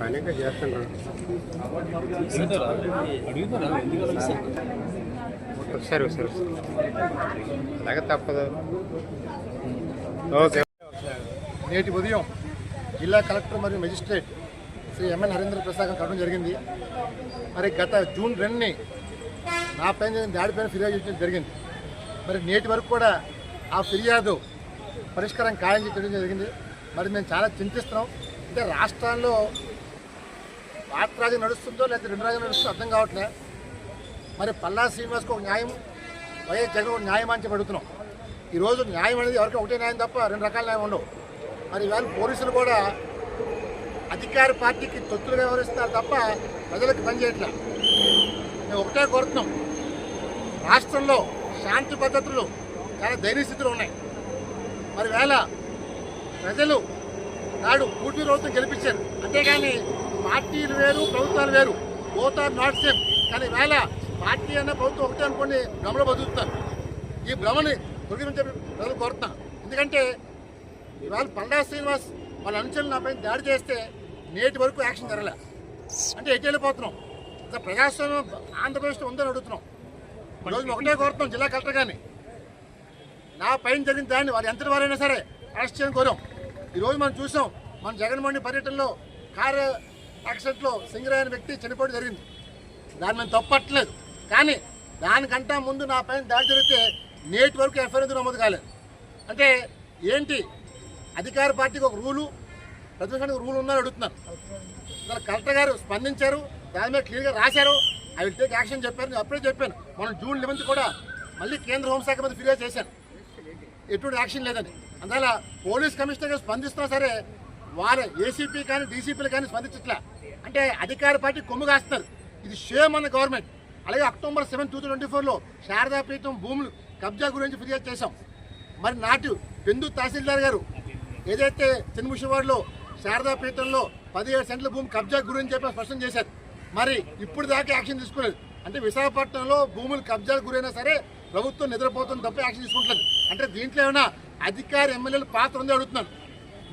పనిగా చేస్తున్నాను ఒకసారి ఒకసారి అలాగే తప్పదు. ఓకే. నేటి ఉదయం జిల్లా కలెక్టర్ మరియు మెజిస్ట్రేట్ శ్రీ ఎంఎన్ హరేంద్ర ప్రసాద్ గారు కలవడం జరిగింది. మరి గత జూన్ రెండుని నా పైన జరిగిన దాడి పైన ఫిర్యాదు చేయడం జరిగింది. మరి నేటి వరకు కూడా ఆ ఫిర్యాదు పరిష్కారం ఖాయం చేయడం జరిగింది. మరి మేము చాలా చింతిస్తున్నాం. అంటే రాష్ట్రాల్లో భారత రాజ్యం నడుస్తుందో లేకపోతే రెండు రాజ్యం నడుస్తుందో అర్థం కావట్లే. మరి పల్లా శ్రీనివాస్కి ఒక న్యాయం వైఎస్ జగన్ ఒక న్యాయం అని చెప్పి ఈరోజు న్యాయం అనేది ఎవరికి ఒకటే న్యాయం తప్ప రెండు రకాల న్యాయం ఉండవు. మరి ఇవాళ పోలీసులు కూడా అధికార పార్టీకి తొత్తులుగా వ్యవహరిస్తారు తప్ప ప్రజలకు పనిచేయట్లే మేము ఒకటే కోరుతున్నాం. రాష్ట్రంలో శాంతి భద్రతలు చాలా దైనస్థితులు ఉన్నాయి. మరి వేళ ప్రజలు నాడు పూర్తి ప్రభుత్వం గెలిపించారు. అంతేగాని పార్టీలు వేరు ప్రభుత్వాలు వేరు. బోత్ ఆర్ నాట్ సేమ్ కానీ వేళ పార్టీ అన్న ప్రభుత్వం ఒకటే అనుకోండి భ్రమలో బతుకుతారు. ఈ భ్రమని తొలగించే ప్రజలు కోరుతున్నాం ఎందుకంటే ఇవాళ పండా శ్రీనివాస్ వాళ్ళ అనుచరులు నాపై దాడి చేస్తే నేటి వరకు యాక్షన్ జరగలే. అంటే ఎటు వెళ్ళిపోతున్నాం? ప్రజాస్వామ్యం ఆంధ్రప్రదేశ్లో ఉందని అడుగుతున్నాం. ఈరోజు ఒకటే కోరుతున్నాం జిల్లా కలెక్టర్ కానీ నా పైన జరిగిన దాన్ని వారు ఎంతటి వారైనా సరే అరెస్ట్ చేయని కోరాం. ఈరోజు మనం చూసాం మన జగన్మోహన్ పర్యటనలో కారు యాక్సిడెంట్లో సింగరాయన వ్యక్తి చనిపోవడం జరిగింది. దాన్ని మేము తప్పట్లేదు. కానీ దానికంటా ముందు నా పైన దాడి జరిగితే నేటి వరకు ఎఫ్ఐఆర్ నమోదు కాలేదు? అంటే ఏంటి? అధికార పార్టీకి ఒక రూలు ప్రతిపక్షానికి రూల్ ఉందని అడుగుతున్నారు కలెక్టర్ గారు స్పందించారు. దాని మీద క్లియర్గా రాశారు. ఐ విల్ టేక్ యాక్షన్ చెప్పారు. నేను అప్పుడే చెప్పాను. మనం జూన్ లెవెన్త్ కూడా మళ్ళీ కేంద్ర హోంశాఖ మీద ఫిర్యాదు చేశాను ఎటువంటి యాక్షన్ లేదని. అందువల్ల పోలీస్ కమిషనర్ స్పందిస్తున్నా సరే వారు ఏసీపీ కానీ డీసీపీలు కానీ స్పందించట్లా. అంటే అధికార పార్టీ కొమ్ము కాస్తున్నారు ఇది షేమ్ అన్న గవర్నమెంట్ అలాగే అక్టోబర్ సెవెన్ టూ ట్వంటీ ఫోర్లో శారదాపీఠం భూములు కబ్జా గురించి ఫిర్యాదు చేశాం. మరి నాటి పెందు తహసీల్దార్ గారు ఏదైతే చిన్నముషివాడలో శారదాపీఠంలో పదిహేడు సెంట్ల భూమి కబ్జా గురించి చెప్పి స్పష్టం చేశారు. మరి ఇప్పుడు దాకా యాక్షన్ తీసుకోలేదు. అంటే విశాఖపట్నంలో భూములు కబ్జాలు గురైనా సరే ప్రభుత్వం నిద్రపోతుంది తప్ప యాక్షన్ తీసుకుంటలేదు అంటే దీంట్లో ఏమైనా అధికార ఎమ్మెల్యేలు పాత్ర ఉందో అడుగుతున్నాను.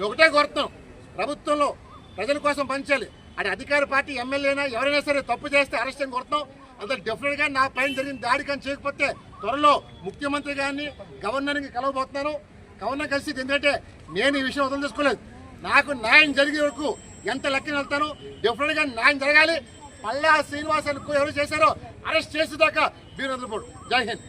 ఒకటే కోరుతున్నాం ప్రభుత్వంలో ప్రజల కోసం పనిచేయాలి అది అధికార పార్టీ ఎమ్మెల్యేనా ఎవరైనా సరే తప్పు చేస్తే అరెస్ట్ అని కోరుతున్నాం. అంత డెఫినెట్గా నా పైన జరిగిన దాడి కానీ చేయకపోతే త్వరలో ముఖ్యమంత్రి గారిని గవర్నర్ని కలవబోతున్నాను. గవర్నర్ కలిసి ఎందుకంటే నేను ఈ విషయం వదలు తీసుకోలేదు. నాకు న్యాయం జరిగే వరకు ఎంత లెక్కన వెళ్తాను డెఫినెట్గా న్యాయం జరగాలి. పల్లె శ్రీనివాస్ అనుకో ఎవరు చేశారో అరెస్ట్ చేసేదాకా మీరు జై హింద్.